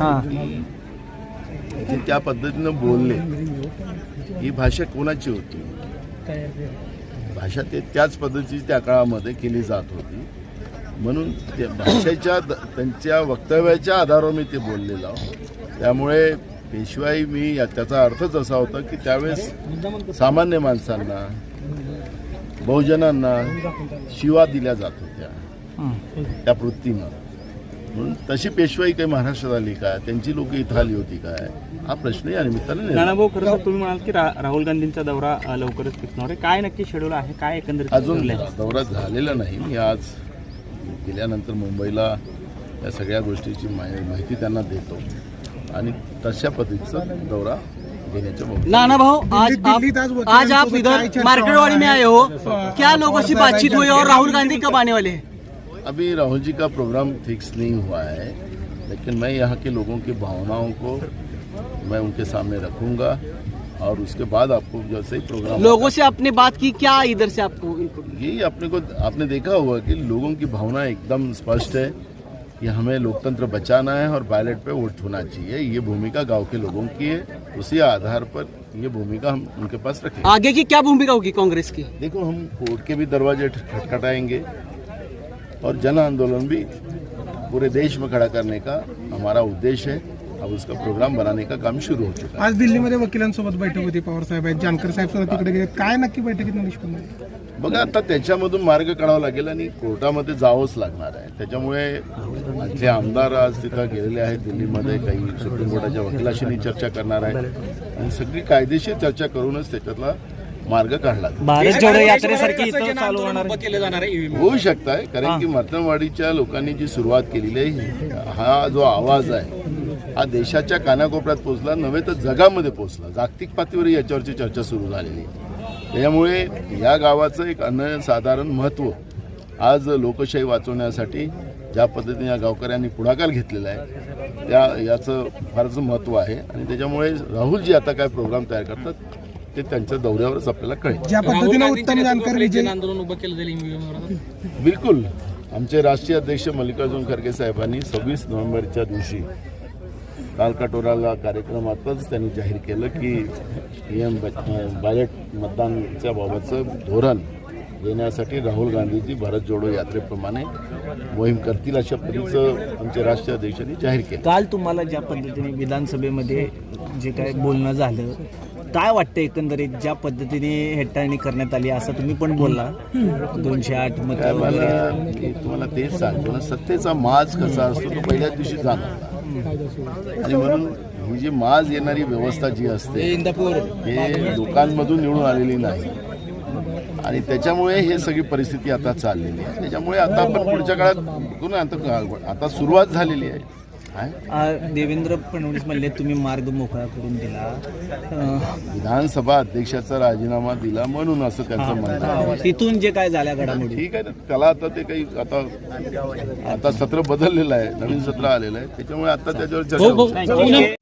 हां. ते त्या पद्धतीनं बोलले ही भाषा कोणाची होती? भाषा ते त्याच पद्धतीची त्या काळामध्ये केली जात होती. म्हणून त्या भाषेच्या त्यांच्या वक्तव्याच्या आधारावर मी ते बोललेलो आहो. त्यामुळे पेशवाई मी त्याचा अर्थच असा होता की त्यावेळेस सामान्य माणसांना बहुजनांना शिवा दिल्या जात होत्या. त्या वृत्तीनं. म्हणून तशी पेशवाई काही महाराष्ट्रात आली का? त्यांची लोक इथं आली होती काय हा प्रश्न या निमित्ताने नानाभाऊ खरं तर तुम्ही म्हणाल की रा- राहुल गांधींचा दौरा अ, लवकरच फिरणार आहे. काय नक्की शेड्यूल आहे? काय एकंदरीत अजून ठरलंय? दौरा झालेला नाही. मी आज गेल्यानंतर मुंबईला या सगळ्या गोष्टीची माहि- माहिती त्यांना देतो. आणि तशा पद्धतीचा दौरा घेण्याच्या बाबतीत नाना भाऊ आज आप आज आप इधर चर्चा मार्केटवाड़ी में होणार आए हो। क्या लोगों से बातचीत हुई और राहुल गांधी कब आने वाले हैं? अभी राहुल जी का प्रोग्राम फिक्स नहीं हुआ है लेकिन मैं यहाँ के लोगों की भावनाओं को मैं उनके सामने रखूँगा और उसके बाद आपको जैसे ही प्रोग्राम लोगों से आपने बात की क्या इधर से आपको यही अपने को आपने देखा होगा कि लोगों की भावना एकदम स्पष्ट है कि हमें लोकतंत्र बचाना है और बैलेट पे वोट होना चाहिए। ये भूमिका गाँव के लोगों की है उसी आधार पर ये भूमिका हम उनके पास रखेंगे। आगे की क्या भूमिका होगी कांग्रेस की? देखो हम कोर्ट के भी दरवाजे खटखटाएँगे। और जन आंदोलन भी पूरे देश में खड़ा करने का हमारा उद्देश्य है। अब उसका प्रोग्राम बनाने का काम शुरू हो चुका है। आज दिल्लीमध्ये वकिलांसोबत बैठक होती पवार साहेब आहेत जानकर साहेब सुद्धा तिकडे गेले. काय नक्की बैठकीत निष्पन्न झालं? बघा आता त्याच्यामधून मार्ग काढावा लागेल आणि कोर्टामध्ये जावंच लागणार आहे. त्याच्यामुळे आमचे आमदार आज तिथं गेलेले आहेत दिल्लीमध्ये काही सुप्रीम कोर्टाच्या वकिलाशीनी चर्चा करणार आहे. आणि सगळी कायदेशीर चर्चा करूनच त्याच्यातला मार्ग काढला. जाईल. भारत जोडो यात्रेसारखी इथं चालू होणार आहे. होऊ शकत आहे. कारण की मतनवाडीच्या लोकांनी जी सुरुवात केलेली आहे हा जो आवाज आहे हा देशाच्या कानाकोपऱ्यात पोहोचला नव्हे तर जगामध्ये पोहोचला. जागतिक पातळीवर याच्यावरची चर्चा सुरू झालेली आहे. त्यामुळे या गावाचं एक अनन्यसाधारण महत्त्व आज लोकशाही वाचवण्यासाठी ज्या पद्धतीने या गावकऱ्यांनी पुढाकार घेतलेला आहे त्या याचं फारच महत्त्व आहे. आणि त्याच्यामुळे राहुलजी आता काय प्रोग्राम तयार करतात ते त्यांच्या दौऱ्यावरच आपल्याला कळेल. ज्या पद्धतीने उत्तम जानकर विजय आंदोलन उभं केलं जाईल बिलकुल. आमचे राष्ट्रीय अध्यक्ष मल्लिकार्जुन खरगे साहेबांनी सव्वीस नोव्हेंबरच्या दिवशी कालकाटोराला कार्यक्रमातच त्यांनी जाहीर केलं की एम बॅलेट मतदानच्या बाबतचं धोरण येण्यासाठी राहुल गांधीजी भारत जोडो यात्रेप्रमाणे मोहीम करतील अशा पद्धतीचं आमचे राष्ट्रीय अध्यक्षांनी जाहीर केलं. काल तुम्हाला ज्या पद्धतीने विधानसभेमध्ये जे काय बोलणं झालं काय वाटतं एकंदरीत ज्या पद्धतीने हेटाळणी करण्यात आली असं तुम्ही पण बोलला? दोनशे आठ मत तुम्हाला तेच सांगतो ना सत्तेचा माज कसा असतो तो पहिल्याच दिवशी जाणवला आणि म्हणून ही जी माज येणारी व्यवस्था जी असते हे लोकांमधून निवडून आलेली नाही. आणि त्याच्यामुळे हे सगळी परिस्थिती आता चाललेली आहे. त्याच्यामुळे आता आपण पुढच्या काळात आता सुरुवात झालेली आहे. देवेंद्र फडणवीस म्हणले तुम्ही मार्ग मोकळा करून दिला. विधानसभा अध्यक्षाचा राजीनामा दिला म्हणून असं त्यांचं म्हणणं तिथून जे काय झाल्या घडामोडी? ठीक आहे. ना त्याला आता ते काही आता आता सत्र बदललेलं आहे. नवीन सत्र आलेलं आहे. त्याच्यामुळे आता त्याच्यावर चर्चा